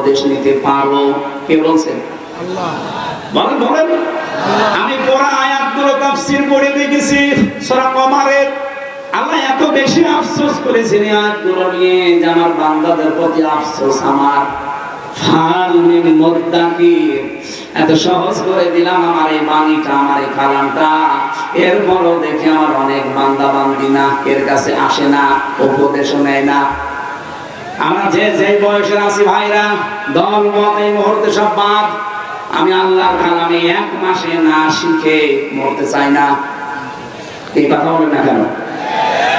উপদেশ নিতে পারো কে বলছেন বলেন বলেন। আমি পড়া আয়াতগুলো তাফসীর পড়ে দেখেছি সূরা কমারের। আল্লাহ এত বেশি আফসোস করেছেন আয়াতগুলো নিয়ে যে আমার বান্দাদের প্রতি আফসোস আমার। এত সহজ করে দিলাম আমার এই বাণীটা আমার এই কালামটা। এরপরও দেখে আমার অনেক বান্দা বান্দি না এর কাছে আসে না উপদেশও নেয় না। আমরা যে যে বয়সের আছি ভাইরা, দল, মত, এই মুহূর্তে সব বাদ। আমি আল্লাহর কালামে এক মাসে না শিখে মরতে চাই না। এই কথা বলেন না কেন?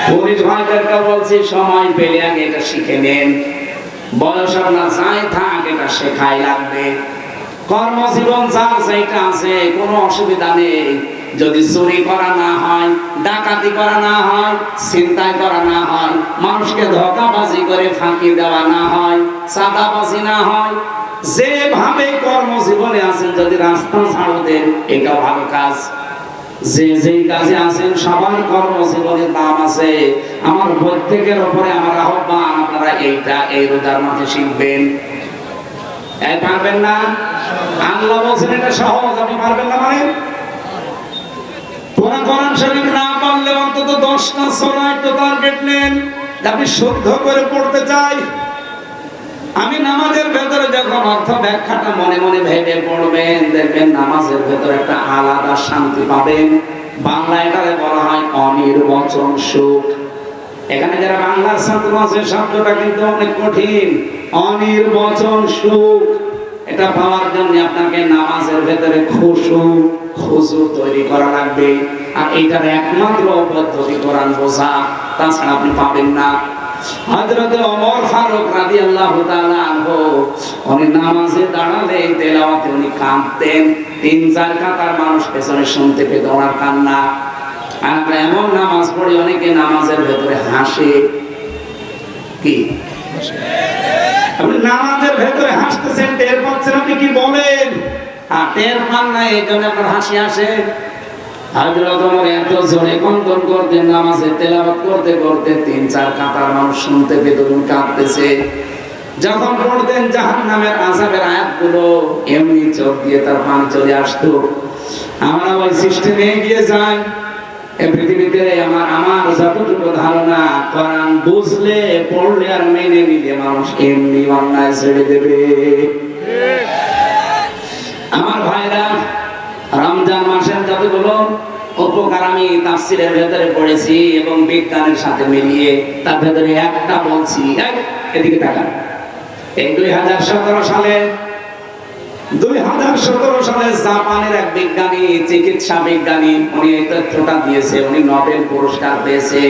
পুলিশ ভাইদেরকে বলছি, সময় পেলে আগে এটা শিখে নেন। বয়স আপনার যাই থাক, এটা শেখাই লাগবে। কর্মজীবন যার সেইটা আছে, কোনো অসুবিধা নেই। যদি চুরি করা না হয়, ডাকাতি করা না হয় চিন্তাই করা না হয়, মানুষকে ধোকাবাজি করে ফাঁকি দেওয়া না হয়, চাঁদাবাজি না হয়, যেভাবে কর্মজীবনে আছেন, যদি রাস্তা ছাড়ো দেন, এটা ভালো কাজ। যে যেই কাজে আছেন, সবার কর্মজীবনের দাম আছে। আমার প্রত্যেকের উপরে আমার আহ্বান, আপনারা এইটা, এই রোজার মাঝে শিখবেন। পারবেন না? আল্লাহ বলছেন এটা সহজ, আপনি পারবেন না মানে? পুরা কোরআন শরীফ না পারলে অন্তত দশটা সোনায় তো টার্গেট নেন। আপনি শুদ্ধ করে পড়তে চাই। আমি নামাজের ভেতরে যখন অর্থ ব্যাখ্যাটা মনে মনে ভেবে পড়বেন, দেখবেন নামাজের ভেতরে একটা আলাদা শান্তি পাবেন। বাংলা এটারে বলা হয় অনির্বচন সুখ। এখানে যারা বাংলার ছাত্র আছে, শব্দটা কিন্তু অনেক কঠিন। অনির্বচন সুখ। এটা পাওয়ার জন্য আপনাকে নামাজের ভেতরে খুশু খুশু তৈরি করা লাগবে। আর এইটার একমাত্র পদ্ধতি কোরআন বোঝা, তাছাড়া আপনি পাবেন না। হযরত ওমর ফারুক রাদিয়াল্লাহু তাআলা আনহু, উনি নামাজে দাঁড়ালে তেলাওয়াতে উনি তিন চার কাতার মানুষ পেছনে শুনতে পেত ওনার কান্না। আর আমরা এমন নামাজ পড়ি, অনেকে নামাজের ভেতরে হাসে। কি? আপনি নামাজের ভেতরে হাসতেছেন, টের পাচ্ছেন, আপনি কি বলেন? আর পান না, এই জন্য আপনার হাসি আসে। হযরত ওমর এত জোরে কন্দন করতেন, নামাজে করতে করতে তিন, চার কাতার মানুষ শুনতে কাঁদতেছে। যখন পড়তেন জাহান্নামের আযাবের আয়াতগুলো, এমনি চোখ দিয়ে তার পানি চলে আসতো। আমরা ওই সিস্টেমে এগিয়ে পৃথিবীতে আমার আমার যতটুকু ধারণা, কোরআন বুঝলে, পড়লে আর মেনে নিলে মানুষ এমনি অন্যায় ছেড়ে দেবে। আমার ভাইরা, রমজান মাসের যতগুলো উপকার আমি ভেতরে পড়েছি এবং বিজ্ঞানের সাথে মিলিয়ে তার ভেতরে একটা বলছি এদিকে এই দুই হাজার সতেরো সালে, দুই হাজার সতেরো সালে জাপানের এক বিজ্ঞানী, চিকিৎসা বিজ্ঞানী, উনি এই তথ্যটা দিয়েছে, উনি নোবেল পুরস্কার পেয়েছে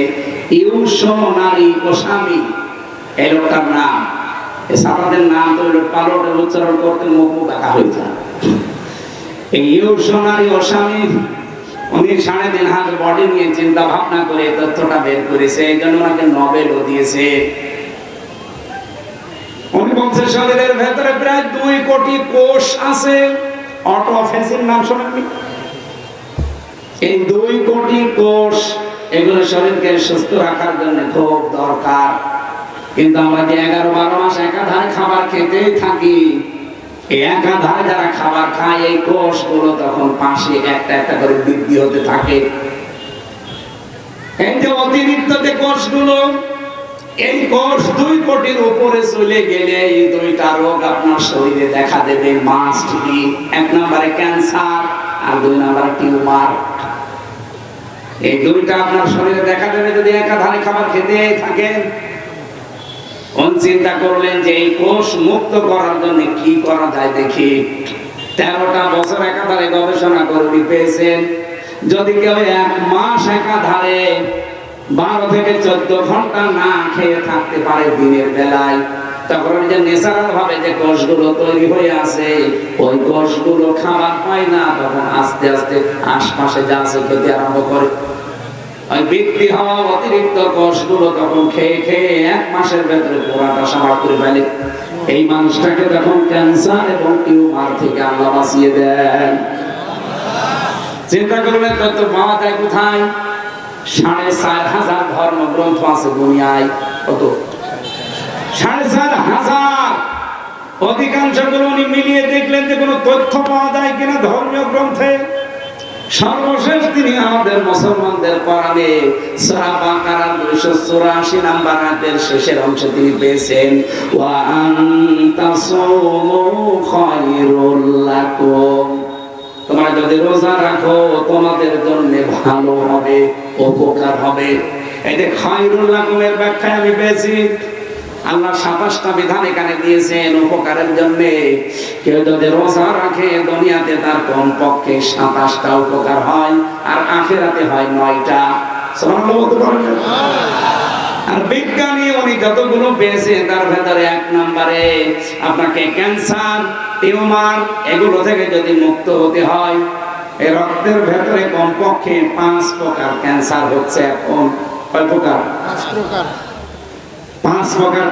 ইউসোনারি ওসামি এই লোকটার নাম, এই সাতাদের নাম তো পালটের উচ্চারণ করতে মুখ দেখা হয়ে যায়। এই ইউসোনারি ওসামি উনি সাড়ে তিন বডি নিয়ে চিন্তা ভাবনা করে তথ্যটা বের করেছে, এই জন্য ওনাকে দিয়েছে। ভেতরে প্রায় দুই কোটি কোষ আছে। নাম এই দুই কোটি কোষ, এগুলো শরীরকে সুস্থ রাখার জন্য খুব দরকার। কিন্তু আমরা যে এগারো বারো মাস একাধারে খাবার খেতেই থাকি? একাধারে যারা খাবার খায়, এই কোষগুলো তখন পাশে একটা একটা করে বৃদ্ধি হতে থাকে। রোগ আপনার শরীরে দেখা দেবে এক নম্বরে ক্যান্সার আর দুই নম্বরে টিউমার। এই দুইটা আপনার শরীরে দেখা দেবে যদি একাধারে খাবার খেতে থাকেন। কোন চিন্তা করলেন যে এই কোষ মুক্ত করার জন্য কি করা যায় দেখি। তেরোটা বছর একাধারে গবেষণা করে উনি পেয়েছেন, যদি কেউ এক মাস একাধারে বারো থেকে চোদ্দ ঘণ্টা না খেয়ে থাকতে পারে দিনের বেলায়, তখন যে ন্যাচারাল ভাবে যে কোষগুলো তৈরি হয়ে আছে, ওই কোষগুলো খাবার পায় না, তখন আস্তে আস্তে আশপাশে যা আছে খেতে আরম্ভ করে। ওই বৃদ্ধি হওয়া অতিরিক্ত কোষগুলো তখন খেয়ে খেয়ে এক মাসের ভেতরে পুরাটা সাবার করে ফেলে। এই মানুষটাকে তখন ক্যান্সার এবং টিউমার থেকে আল্লাহ বাঁচিয়ে দেন। চিন্তা করবেন তত পাওয়া যায় কোথায়? সাড়ে চার হাজার ধর্মগ্রন্থ আছে দুনিয়ায়। কত? সাড়ে চার হাজার। অধিকাংশগুলো উনি মিলিয়ে দেখলেন যে কোনো তথ্য পাওয়া যায় কিনা ধর্মীয় গ্রন্থে। সর্বশেষ তিনি আমাদের মুসলমানদের কোরআনে সূরা বাকারার 284 নাম্বার আয়াতের শেষের অংশে তিনি পেয়েছেন, ওয়া আনতাসুমু খায়রুল লাকুম। তোমরা যদি রোজা রাখো, তোমাদের জন্য ভালো হবে, উপকার হবে। এই যে খায়রুল লাকুমের ব্যাখ্যা আমি পেয়েছি আল্লাহ সাতাশটা বিধান এখানে দিয়েছেন উপকারের জন্য। কেউ যদি রোজা রাখে দুনিয়াতে তার কম পক্ষে সাতাশটা উপকার হয়, আর আখেরাতে হয় নয়টা? আর বিজ্ঞানী উনি যতগুলো পেয়েছে, তার ভেতরে এক নম্বরে আপনাকে ক্যান্সার, টিউমার, এগুলো থেকে যদি মুক্ত হতে হয় রক্তের ভেতরে কমপক্ষে পাঁচ প্রকার ক্যান্সার হচ্ছে এখন কয় প্রকার? পাঁচ প্রকার। পাঁচ প্রকার